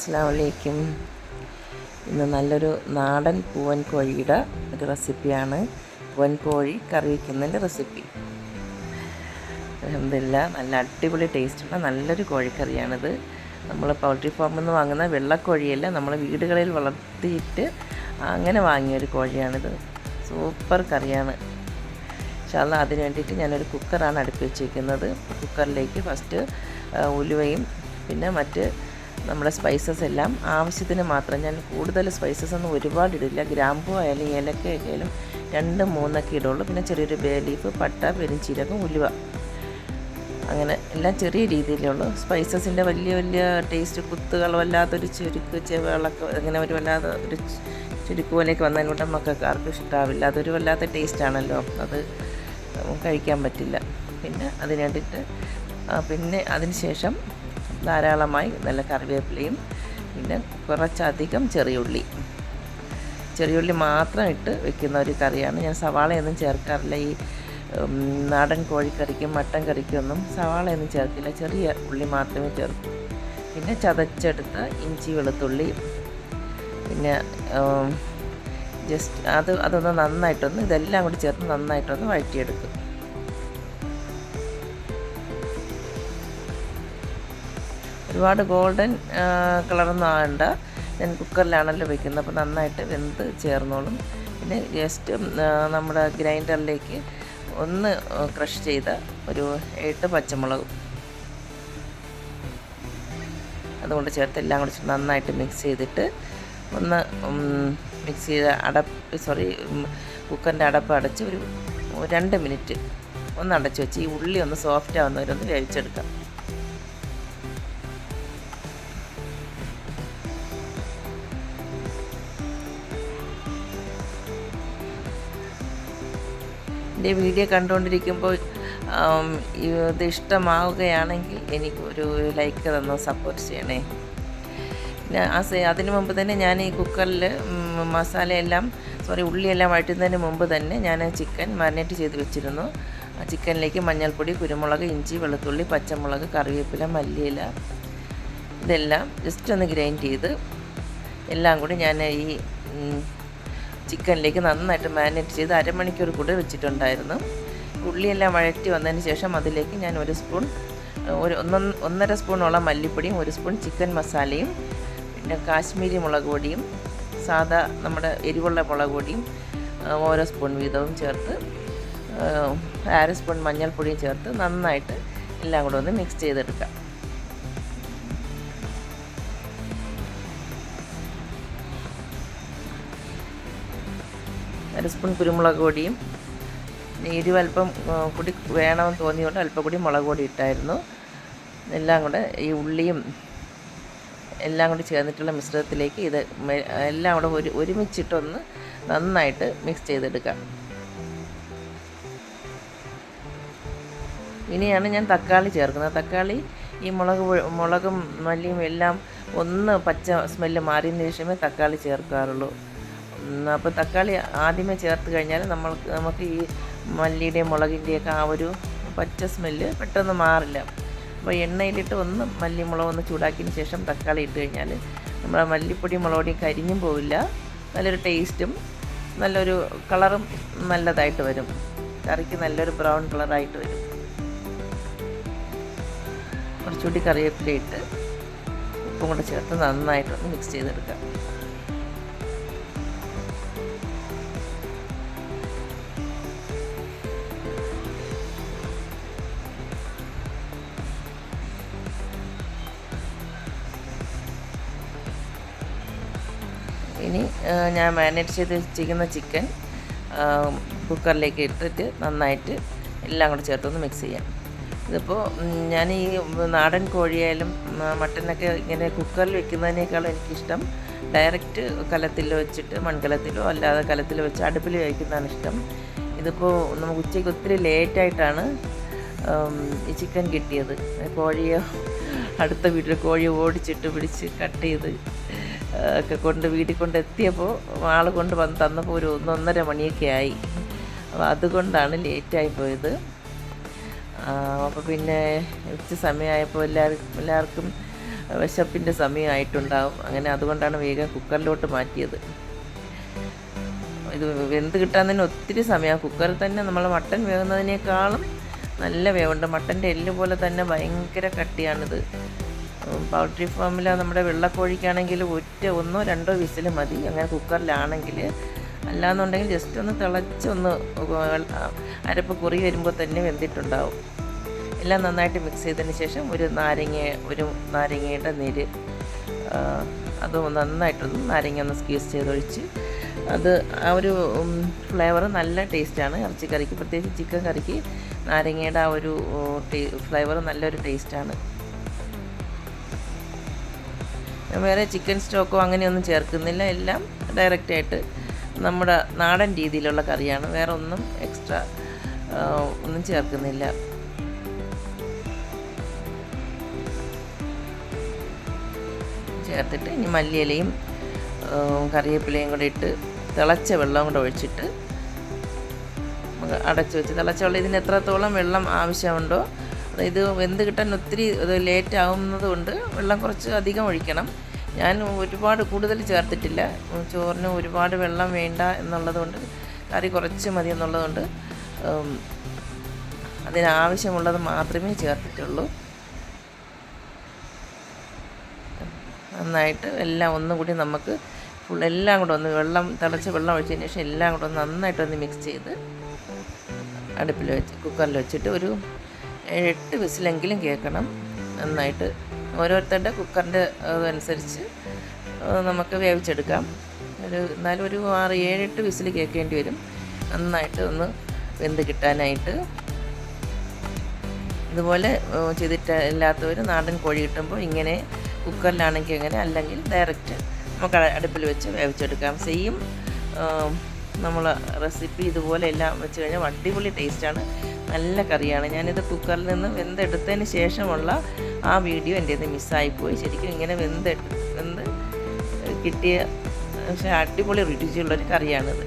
അസ്ലാമലൈക്കും ഇന്ന് നല്ലൊരു നാടൻ പൂവൻ കോഴിയുടെ ഒരു റെസിപ്പിയാണ്. പൂവൻ കോഴി കറി വയ്ക്കുന്നതിന്റെ റെസിപ്പി. എന്തില്ല നല്ല അടിപൊളി ടേസ്റ്റുള്ള നല്ലൊരു കോഴിക്കറിയാണിത്. നമ്മൾ പൗൾട്രി ഫാമിൽ നിന്ന് വാങ്ങുന്ന വെള്ളക്കോഴിയല്ല നമ്മൾ വീടുകളിൽ വളർത്തിയിട്ട് അങ്ങനെ വാങ്ങിയൊരു കോഴിയാണിത്. സൂപ്പർ കറിയാണ്. ഇൻഷാല്ല അതിന് വേണ്ടിയിട്ട് ഞാനൊരു കുക്കറാണ് അടുപ്പി വെച്ചിരിക്കുന്നത്. കുക്കറിലേക്ക് ഫസ്റ്റ് ഉലുവയും പിന്നെ മറ്റ് നമ്മുടെ സ്പൈസസ് എല്ലാം ആവശ്യത്തിന് മാത്രം. ഞാൻ കൂടുതൽ സ്പൈസസ് ഒന്നും ഒരുപാട് ഇടില്ല. ഗ്രാമ്പു ആയാലും ഏലക്ക ആയാലും രണ്ട് മൂന്നൊക്കെ ഇടുള്ളൂ. പിന്നെ ചെറിയൊരു ബേ ലീഫ് പട്ട പെരിഞ്ചീരകം ഉലുവ. അങ്ങനെ എല്ലാം ചെറിയ രീതിയിലുള്ളൂ സ്പൈസസിന്റെ വലിയ വലിയ ടേസ്റ്റ് കുത്തുകൾ വല്ലാത്തൊരു ചുരുക്ക് ചെവകളൊക്കെ അങ്ങനെ ഒരു വല്ലാതെ ഒരു ചുരുക്ക് പോലെയൊക്കെ വന്നതിനോട്ട് മക്കൾക്ക് ആർക്കും ഇഷ്ടാവില്ല. അതൊരു വല്ലാത്ത ടേസ്റ്റാണല്ലോ അത് കഴിക്കാൻ പറ്റില്ല. പിന്നെ അതിന് പിന്നെ അതിന് ശേഷം ധാരാളമായി നല്ല കറിവേപ്പിലയും പിന്നെ കുറച്ചധികം ചെറിയുള്ളി. ചെറിയുള്ളി മാത്രം ഇട്ട് വെക്കുന്ന ഒരു കറിയാണ്. ഞാൻ സവാളയൊന്നും ചേർക്കാറില്ല. ഈ നാടൻ കോഴിക്കറിക്കും മട്ടൻ കറിക്കും ഒന്നും സവാളയൊന്നും ചേർക്കില്ല. ചെറിയ ഉള്ളി മാത്രമേ ചേർക്കൂ. പിന്നെ ചതച്ചെടുത്ത ഇഞ്ചി വെളുത്തുള്ളി പിന്നെ ജസ്റ്റ് അത് അതൊന്ന് നന്നായിട്ടൊന്ന് ഇതെല്ലാം കൂടി ചേർത്ത് നന്നായിട്ടൊന്ന് വഴറ്റിയെടുക്കും. ഒരുപാട് ഗോൾഡൻ കളറൊന്നും ഞാൻ കുക്കറിലാണല്ലോ വെക്കുന്നത്. അപ്പോൾ നന്നായിട്ട് വെന്ത് ചേർന്നോളും. പിന്നെ ജസ്റ്റ് നമ്മുടെ ഗ്രൈൻഡറിലേക്ക് ഒന്ന് ക്രഷ് ചെയ്ത ഒരു എട്ട് പച്ചമുളക്. അതുകൊണ്ട് ചേർത്ത് എല്ലാം കൂടി നന്നായിട്ട് മിക്സ് ചെയ്തിട്ട് ഒന്ന് മിക്സ് ചെയ്ത് അടപ്പ് സോറി കുക്കറിന്റെ അടപ്പ് അടച്ച് ഒരു രണ്ട് മിനിറ്റ് ഒന്ന് അടച്ച് വെച്ച് ഈ ഉള്ളി ഒന്ന് സോഫ്റ്റ് ആവുന്നവരൊന്ന് വേവിച്ചെടുക്കാം. എന്റെ വീഡിയോ കണ്ടുകൊണ്ടിരിക്കുമ്പോൾ ഇത് ഇഷ്ടമാവുകയാണെങ്കിൽ എനിക്ക് ഒരു ലൈക്ക് തന്നോ സപ്പോർട്ട് ചെയ്യണേ. അതിന് മുമ്പ് തന്നെ ഞാൻ ഈ കുക്കറിൽ മസാലയെല്ലാം സോറി ഉള്ളിയെല്ലാം വഴറ്റുന്നതിന് മുമ്പ് തന്നെ ഞാൻ ചിക്കൻ മാരിനേറ്റ് ചെയ്ത് വെച്ചിരുന്നു. ആ ചിക്കനിലേക്ക് മഞ്ഞൾപ്പൊടി കുരുമുളക് ഇഞ്ചി വെളുത്തുള്ളി പച്ചമുളക് കറിവേപ്പില മല്ലിയില ഇതെല്ലാം ജസ്റ്റ് ഒന്ന് ഗ്രൈൻഡ് ചെയ്ത് എല്ലാം കൂടി ഞാൻ ഈ ചിക്കനിലേക്ക് നന്നായിട്ട് മാരിനേറ്റ് ചെയ്ത് അരമണിക്കൂർ കൂടെ വെച്ചിട്ടുണ്ടായിരുന്നു. ഉള്ളിയെല്ലാം വഴറ്റി വന്നതിന് ശേഷം അതിലേക്ക് ഞാൻ ഒരു സ്പൂൺ ഒരു ഒന്നൊ ഒന്നര സ്പൂണോളം മല്ലിപ്പൊടിയും ഒരു സ്പൂൺ ചിക്കൻ മസാലയും പിന്നെ കാശ്മീരി മുളക് പൊടിയും സാദാ നമ്മുടെ എരിവുള്ള മുളക് പൊടിയും ഓരോ സ്പൂൺ വീതവും ചേർത്ത് അര സ്പൂൺ മഞ്ഞൾപ്പൊടിയും ചേർത്ത് നന്നായിട്ട് എല്ലാം കൂടെ ഒന്ന് മിക്സ് ചെയ്തെടുക്കാം. അര സ്പൂൺ കുരുമുളക് പൊടിയും എരിവ് അല്പം കൂടി വേണമെന്ന് തോന്നിയുകൊണ്ട് അല്പം കൂടി മുളക് പൊടി ഇട്ടായിരുന്നു. എല്ലാം കൂടെ ഈ ഉള്ളിയും എല്ലാം കൂടി ചേർന്നിട്ടുള്ള മിശ്രിതത്തിലേക്ക് ഇത് എല്ലാം കൂടെ ഒരു ഒരുമിച്ചിട്ടൊന്ന് നന്നായിട്ട് മിക്സ് ചെയ്തെടുക്കാം. ഇനിയാണ് ഞാൻ തക്കാളി ചേർക്കുന്നത്. തക്കാളി ഈ മുളക് മുളകും മല്ലിയും എല്ലാം ഒന്ന് പച്ച സ്മെല്ല് മാറിയതിന് ശേഷമേ തക്കാളി ചേർക്കാറുള്ളൂ. അപ്പോൾ തക്കാളി ആദ്യമേ ചേർത്ത് കഴിഞ്ഞാൽ നമ്മൾക്ക് നമുക്ക് ഈ മല്ലിയുടെയും മുളകിന്റെയൊക്കെ ആ ഒരു പച്ച സ്മെല്ല് പെട്ടെന്ന് മാറില്ല. അപ്പോൾ എണ്ണയിലിട്ട് ഒന്ന് മല്ലി മുളക് ഒന്ന് ചൂടാക്കിയതിന് ശേഷം തക്കാളി ഇട്ട് കഴിഞ്ഞാൽ നമ്മുടെ മല്ലിപ്പൊടി മുളകൊടിയും കരിഞ്ഞും പോവില്ല. നല്ലൊരു ടേസ്റ്റും നല്ലൊരു കളറും നല്ലതായിട്ട് വരും. കറിക്ക് നല്ലൊരു ബ്രൗൺ കളറായിട്ട് വരും. കുറച്ചുകൂടി കറിവേപ്പില ഇട്ട് ഉപ്പും കൂടെ ചേർത്ത് നന്നായിട്ടൊന്ന് മിക്സ് ചെയ്തെടുക്കാം. ഇനി ഞാൻ മാരിനേറ്റ് ചെയ്ത് വെച്ചിരിക്കുന്ന ചിക്കൻ കുക്കറിലേക്ക് ഇട്ടിട്ട് നന്നായിട്ട് എല്ലാം കൂടെ ചേർത്തൊന്ന് മിക്സ് ചെയ്യാം. ഇതിപ്പോൾ ഞാൻ ഈ നാടൻ കോഴിയായാലും മട്ടനൊക്കെ ഇങ്ങനെ കുക്കറിൽ വെക്കുന്നതിനേക്കാളും എനിക്കിഷ്ടം ഡയറക്റ്റ് കലത്തിൽ വെച്ചിട്ട് മൺകലത്തിലോ അല്ലാതെ കലത്തിൽ വെച്ച് അടുപ്പിൽ വയ്ക്കുന്നതാണ് ഇഷ്ടം. ഇതിപ്പോൾ നമുക്ക് ഉച്ചയ്ക്ക് ഒത്തിരി ലേറ്റായിട്ടാണ് ഈ ചിക്കൻ കിട്ടിയത്. കോഴിയെ അടുത്ത വീട്ടിൽ കോഴി ഓടിച്ചിട്ട് പിടിച്ച് കട്ട് ചെയ്ത് ഒക്കെ കൊണ്ട് വീട്ടിൽ കൊണ്ട് എത്തിയപ്പോൾ ആൾ കൊണ്ട് വന്ന് തന്നപ്പോൾ ഒരു ഒന്നൊന്നര മണിയൊക്കെ ആയി. അപ്പോൾ അതുകൊണ്ടാണ് ലേറ്റായി പോയത്. അപ്പോൾ പിന്നെ ഉച്ച സമയമായപ്പോൾ എല്ലാവർക്കും എല്ലാവർക്കും വിശപ്പിന്റെ സമയമായിട്ടുണ്ടാവും. അങ്ങനെ അതുകൊണ്ടാണ് വേഗം കുക്കറിലോട്ട് മാറ്റിയത്. ഇത് വെന്ത് കിട്ടാൻ തന്നെ ഒത്തിരി സമയം. കുക്കറിൽ തന്നെ നമ്മൾ മട്ടൻ വേകുന്നതിനേക്കാളും നല്ല വേവുണ്ട്. മട്ടന്റെ എല്ല് പോലെ തന്നെ ഭയങ്കര കട്ടിയാണിത്. പൗൾട്രി ഫാമിൽ നമ്മുടെ വെള്ളക്കോഴിക്കാണെങ്കിൽ ഒറ്റ ഒന്നോ രണ്ടോ വിസിൽ മതി. അങ്ങനെ കുക്കറിലാണെങ്കിൽ അല്ലാന്നുണ്ടെങ്കിൽ ജസ്റ്റ് ഒന്ന് തിളച്ചൊന്ന് അരപ്പ് കുറി വരുമ്പോൾ തന്നെ വെന്തിട്ടുണ്ടാവും. എല്ലാം നന്നായിട്ട് മിക്സ് ചെയ്തതിന് ശേഷം ഒരു നാരങ്ങ ഒരു നാരങ്ങയുടെ നീര് അത് നന്നായിട്ടൊന്ന് നാരങ്ങ ഒന്ന് സ്ക്വീസ് ചെയ്തൊഴിച്ച് അത് ആ ഒരു ഫ്ലേവർ നല്ല ടേസ്റ്റാണ് ഇറച്ചിക്കറിക്ക് പ്രത്യേകിച്ച് ചിക്കൻ കറിക്ക് നാരങ്ങയുടെ ആ ഒരു ഫ്ലേവർ നല്ലൊരു ടേസ്റ്റാണ് വേറെ ചിക്കൻ സ്റ്റോക്കോ അങ്ങനെയൊന്നും ചേർക്കുന്നില്ല. എല്ലാം ഡയറക്റ്റായിട്ട് നമ്മുടെ നാടൻ രീതിയിലുള്ള കറിയാണ്. വേറെ ഒന്നും എക്സ്ട്രാ ഒന്നും ചേർക്കുന്നില്ല. ചേർത്തിട്ട് ഇനി മല്ലിയിലയും കറിവേപ്പിലയും കൂടെ ഇട്ട് തിളച്ച വെള്ളം കൂടെ ഒഴിച്ചിട്ട് അടച്ചു വെച്ച് തിളച്ച വെള്ളം ഇതിന് എത്രത്തോളം വെള്ളം ആവശ്യമുണ്ടോ ഇത് വെന്ത് കിട്ടാൻ ഒത്തിരി ലേറ്റ് ആവുന്നത് കൊണ്ട് വെള്ളം കുറച്ച് അധികം ഒഴിക്കണം. ഞാൻ ഒരുപാട് കൂടുതൽ ചേർത്തിട്ടില്ല. ചോറിന് ഒരുപാട് വെള്ളം വേണ്ട എന്നുള്ളത് കൊണ്ട് കറി കുറച്ച് മതി എന്നുള്ളതുകൊണ്ട് അതിനാവശ്യമുള്ളത് മാത്രമേ ചേർത്തിട്ടുള്ളൂ. നന്നായിട്ട് എല്ലാം ഒന്നും കൂടി നമുക്ക് ഫുൾ എല്ലാം കൂടെ ഒന്ന് വെള്ളം തിളച്ച് വെള്ളം ഒഴിച്ചതിന് ശേഷം എല്ലാം കൂടെ ഒന്ന് നന്നായിട്ടൊന്ന് മിക്സ് ചെയ്ത് അടുപ്പിൽ വെച്ച് കുക്കറിൽ വെച്ചിട്ട് ഒരു എട്ട് വിസിലെങ്കിലും കേൾക്കണം നന്നായിട്ട്. ഓരോരുത്തരുടെ കുക്കറിന്റെ അതനുസരിച്ച് ഏഹ് നമുക്ക് വേവിച്ചെടുക്കാം. ഒരു എന്നാലും ഒരു ആറ് ഏഴെട്ട് വിസിൽ കേൾക്കേണ്ടി വരും. നന്നായിട്ട് ഒന്ന് വെന്ത് കിട്ടാനായിട്ട്. ഇതുപോലെ ചെയ്തിട്ട് ഇല്ലാത്തവർ നാടൻ കോഴി കിട്ടുമ്പോൾ ഇങ്ങനെ കുക്കറിലാണെങ്കിൽ അങ്ങനെ അല്ലെങ്കിൽ ഡയറക്റ്റ് നമുക്ക് അടുപ്പിൽ വെച്ച് വേവിച്ചെടുക്കാം. സെയിം നമ്മൾ റെസിപ്പി ഇതുപോലെ എല്ലാം വെച്ച് കഴിഞ്ഞാൽ അടിപൊളി ടേസ്റ്റാണ്. നല്ല കറിയാണ്. ഞാനിത് കുക്കറിൽ നിന്ന് വെന്തെടുത്തതിന് ശേഷമുള്ള ആ വീഡിയോ എന്റെ ഇത് മിസ്സായിപ്പോയി ശരിക്കും ഇങ്ങനെ വെന്ത് വെന്ത് കിട്ടിയ പക്ഷേ അടിപൊളി രുചിയുള്ളൊരു കറിയാണിത്.